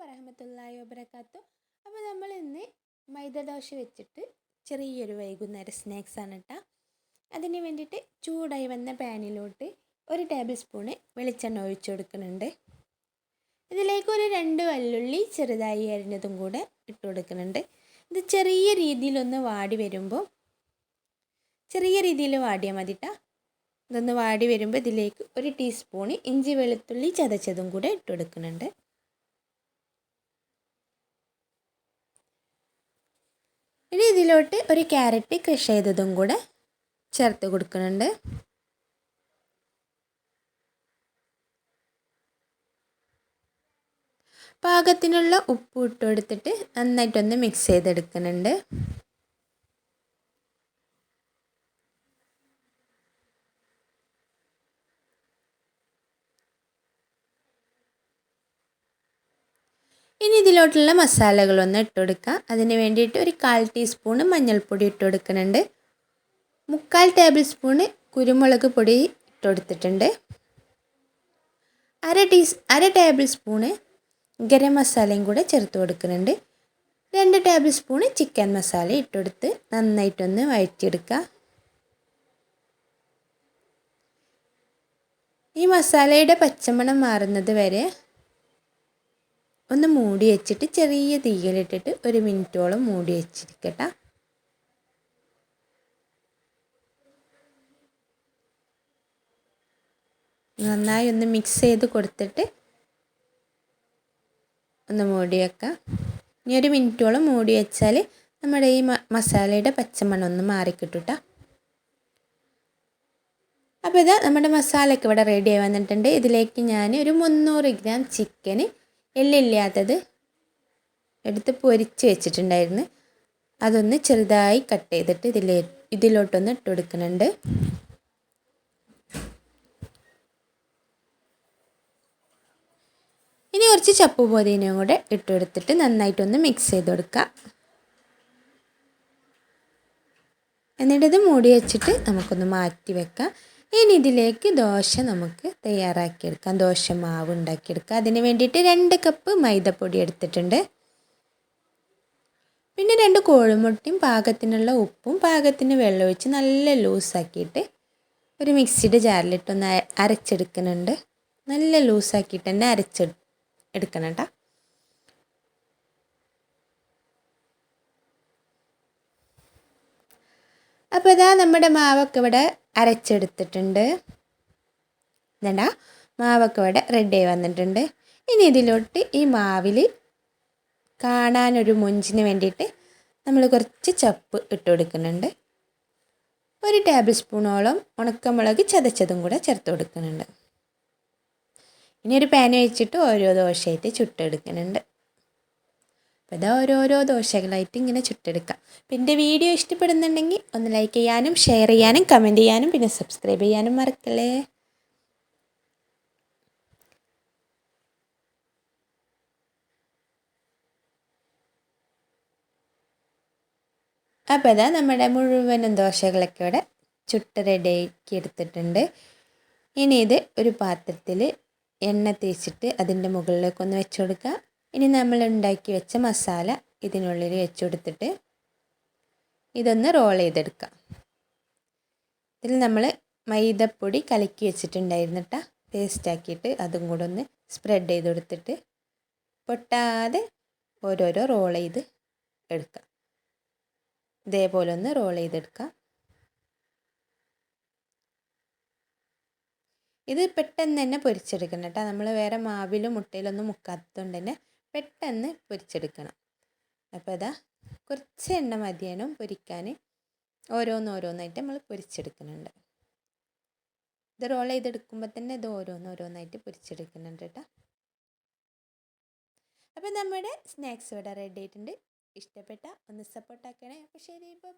വറഹമത്തല്ലാഹി വബർക്കാത്തു അപ്പോൾ നമ്മൾ ഇന്ന് മൈദ ദോശ വെച്ചിട്ട് ചെറിയൊരു വൈകുന്നേരം സ്നാക്സ് ആണ് കേട്ടോ അതിന് വേണ്ടിയിട്ട് ചൂടായി വന്ന പാനിലോട്ട് ഒരു ടേബിൾ സ്പൂണ് വെളിച്ചെണ്ണ ഒഴിച്ചു കൊടുക്കുന്നുണ്ട്. ഇതിലേക്ക് ഒരു രണ്ട് വല്ലുള്ളി ചെറുതായി അരിഞ്ഞതും കൂടെ ഇട്ട് കൊടുക്കുന്നുണ്ട്. ഇത് ചെറിയ രീതിയിലൊന്ന് വാടി വരുമ്പോൾ ചെറിയ രീതിയിൽ വാടിയാൽ മതി കേട്ടോ ഇതൊന്ന് വാടി വരുമ്പോൾ ഇതിലേക്ക് ഒരു ടീസ്പൂണ് ഇഞ്ചി വെളുത്തുള്ളി ചതച്ചതും കൂടെ ഇട്ട് കൊടുക്കുന്നുണ്ട്. ഇനി ഇതിലോട്ട് ഒരു ക്യാരറ്റ് ക്രഷ് ചെയ്തതും കൂടെ ചേർത്ത് കൊടുക്കുന്നുണ്ട്. പാകത്തിനുള്ള ഉപ്പ് ഇട്ട് കൊടുത്തിട്ട് നന്നായിട്ടൊന്ന് മിക്സ് ചെയ്തെടുക്കുന്നുണ്ട്. ഇനി ഇതിലോട്ടുള്ള മസാലകളൊന്ന് ഇട്ട് കൊടുക്കുക അതിന് വേണ്ടിയിട്ട് ഒരു കാൽ ടീസ്പൂണ് മഞ്ഞൾപ്പൊടി ഇട്ട് കൊടുക്കുന്നുണ്ട്. മുക്കാൽ ടേബിൾ സ്പൂണ് കുരുമുളക് പൊടി ഇട്ട് കൊടുത്തിട്ടുണ്ട്. അര ടീസ് അര ടേബിൾ സ്പൂണ് ഗരം മസാലയും കൂടെ ചേർത്ത് കൊടുക്കുന്നുണ്ട്. രണ്ട് ടേബിൾ സ്പൂണ് ചിക്കൻ മസാല ഇട്ടെടുത്ത് നന്നായിട്ടൊന്ന് വഴറ്റിയെടുക്കുക. ഈ മസാലയുടെ പച്ചമണം മാറുന്നത് വരെ ഒന്ന് മൂടി വെച്ചിട്ട് ചെറിയ തീയിലിട്ടിട്ട് ഒരു മിനിറ്റോളം മൂടി വെച്ചിരിക്കട്ടെ. നന്നായി ഒന്ന് മിക്സ് ചെയ്ത് കൊടുത്തിട്ട് ഒന്ന് മൂടി വെക്കാം. ഇനി ഒരു മിനിറ്റോളം മൂടി വെച്ചാൽ നമ്മുടെ ഈ മസാലയുടെ പച്ചമണം ഒന്ന് മാറിക്കിട്ടുട്ട. അപ്പോൾ ഇതാ നമ്മുടെ മസാലയൊക്കെ ഇവിടെ റെഡി ആയി വന്നിട്ടുണ്ട്. ഇതിലേക്ക് ഞാൻ ഒരു മുന്നൂറ് ഗ്രാം ചിക്കന് എല്ലില്ലാത്തത് എടുത്ത് പൊരിച്ച് വെച്ചിട്ടുണ്ടായിരുന്നു. അതൊന്ന് ചെറുതായി കട്ട് ചെയ്തിട്ട് ഇതിലേ ഇതിലോട്ടൊന്ന് ഇട്ട് കൊടുക്കുന്നുണ്ട്. ഇനി കുറച്ച് ചപ്പ് പൊതിനയും കൂടെ ഇട്ട് കൊടുത്തിട്ട് നന്നായിട്ടൊന്ന് മിക്സ് ചെയ്ത് കൊടുക്കുക എന്നിട്ടത് മൂടി വെച്ചിട്ട് നമുക്കൊന്ന് മാറ്റി വെക്കാം. ഇനി ഇതിലേക്ക് ദോശ നമുക്ക് തയ്യാറാക്കിയെടുക്കാം. ദോശ മാവ് ഉണ്ടാക്കിയെടുക്കാം. അതിന് വേണ്ടിയിട്ട് രണ്ട് കപ്പ് മൈദപ്പൊടി എടുത്തിട്ടുണ്ട്. പിന്നെ രണ്ട് കോഴിമുട്ടയും പാകത്തിനുള്ള ഉപ്പും പാകത്തിന് വെള്ളം ഒഴിച്ച് നല്ല ലൂസാക്കിയിട്ട് ഒരു മിക്സിയുടെ ജാറിലിട്ടൊന്ന് അരച്ചെടുക്കുന്നുണ്ട്. നല്ല ലൂസാക്കിയിട്ട് തന്നെ അരച്ചെടു എടുക്കണം കേട്ടോ അപ്പോൾ ഇതാ നമ്മുടെ മാവൊക്കെ ഇവിടെ അരച്ചെടുത്തിട്ടുണ്ട്. ഇതണ്ട മാവൊക്കെ ഇവിടെ റെഡി വന്നിട്ടുണ്ട്. ഇനി ഇതിലോട്ട് ഈ മാവിൽ കാണാനൊരു മുഞ്ചിന് വേണ്ടിയിട്ട് നമ്മൾ കുറച്ച് ചപ്പ് ഇട്ട് കൊടുക്കുന്നുണ്ട്. ഒരു ടേബിൾ സ്പൂണോളം ഉണക്കമുളക് ചതച്ചതും കൂടെ ചേർത്ത് കൊടുക്കുന്നുണ്ട്. ഇനി ഒരു പാൻ വെച്ചിട്ട് ഓരോ ദോശയായിട്ട് ചുട്ടെടുക്കുന്നുണ്ട്. അപ്പോൾ ഇതാ ഓരോരോ ദോശകളായിട്ട് ഇങ്ങനെ ചുട്ടെടുക്കാം. അപ്പം എന്റെ വീഡിയോ ഇഷ്ടപ്പെടുന്നുണ്ടെങ്കിൽ ഒന്ന് ലൈക്ക് ചെയ്യാനും ഷെയർ ചെയ്യാനും കമന്റ് ചെയ്യാനും പിന്നെ സബ്സ്ക്രൈബ് ചെയ്യാനും മറക്കല്ലേ? അപ്പോൾ ഇതാ നമ്മുടെ മുഴുവനും ദോശകളൊക്കെ ഇവിടെ ചുട്ട് റെഡിയാക്കി എടുത്തിട്ടുണ്ട്. ഇനി ഇത് ഒരു പാത്രത്തിൽ എണ്ണ തേച്ചിട്ട് അതിന്റെ മുകളിലേക്കൊന്ന് വെച്ച് കൊടുക്കുക ഇനി നമ്മൾ ഉണ്ടാക്കി വെച്ച മസാല ഇതിനുള്ളിൽ വെച്ച് കൊടുത്തിട്ട് ഇതൊന്ന് റോൾ ചെയ്തെടുക്കാം. ഇതിൽ നമ്മൾ മൈദപ്പൊടി കലക്കി വെച്ചിട്ടുണ്ടായിരുന്നിട്ട പേസ്റ്റാക്കിയിട്ട് അതും കൂടെ ഒന്ന് സ്പ്രെഡ് ചെയ്ത് കൊടുത്തിട്ട് പൊട്ടാതെ ഓരോരോ റോൾ ചെയ്ത് എടുക്കാം. ഇതേപോലെ ഒന്ന് റോൾ ചെയ്തെടുക്കാം ഇത് പെട്ടെന്ന് തന്നെ പൊരിച്ചെടുക്കണം കേട്ടോ നമ്മൾ വേറെ മാവിലും മുട്ടയിലൊന്നും മുക്കാത്തതുകൊണ്ട് തന്നെ പെട്ടെന്ന് പൊരിച്ചെടുക്കണം. അപ്പോൾ അതാ കുറച്ച് എണ്ണ മതിയാനും പൊരിക്കാൻ ഓരോന്നോരോന്നായിട്ട് നമ്മൾ പൊരിച്ചെടുക്കുന്നുണ്ട്. ഇത് റോൾ ചെയ്തെടുക്കുമ്പോൾ തന്നെ ഇത് ഓരോന്നോരോന്നായിട്ട് പൊരിച്ചെടുക്കുന്നുണ്ട് കേട്ടോ. അപ്പോൾ നമ്മുടെ സ്നാക്സ് ഇവിടെ റെഡി ആയിട്ടുണ്ട്. ഇഷ്ടപ്പെട്ട ഒന്ന് സപ്പോർട്ടാക്കണേ അപ്പോൾ ശരി ബൈ